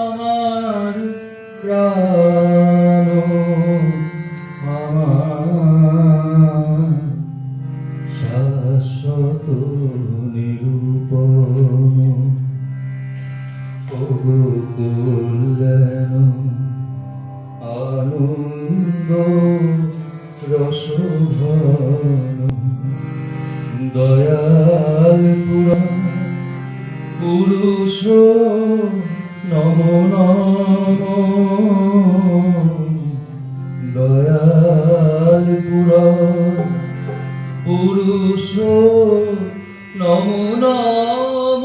আমার প্রাণ। পুরুষ নম নম। দয়াল পুর পুরুষ নম নম।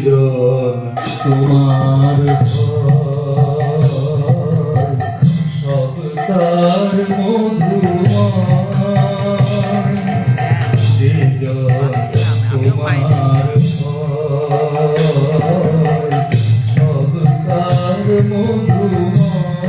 বিজন তোমার সবতার মধুমার বিজন তোমার সবতার মধুমার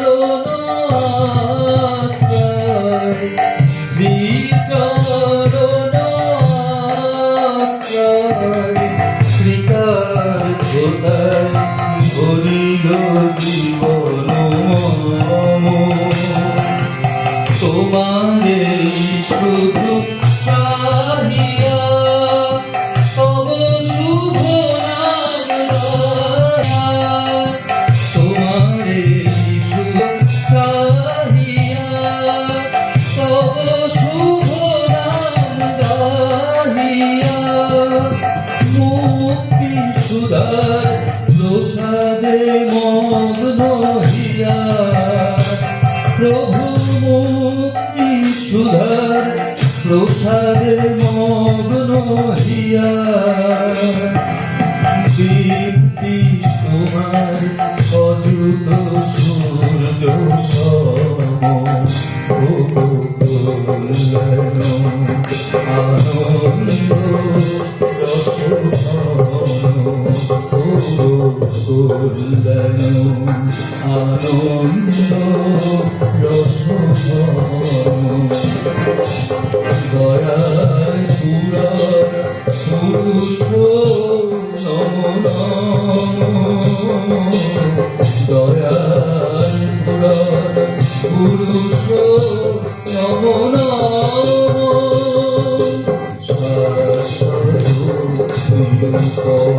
সুধার প্রসাদে হিয়া প্রভু মুক্তি সুধার প্রসাদে মগ্ন হিয়া তোমার অযুত আনন্দ রসধন দয়ায় সুরার পুরুষ দয়ায় সুরার পুরুষ নম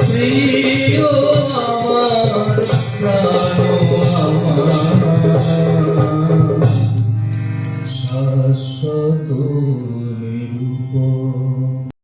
প্রিয়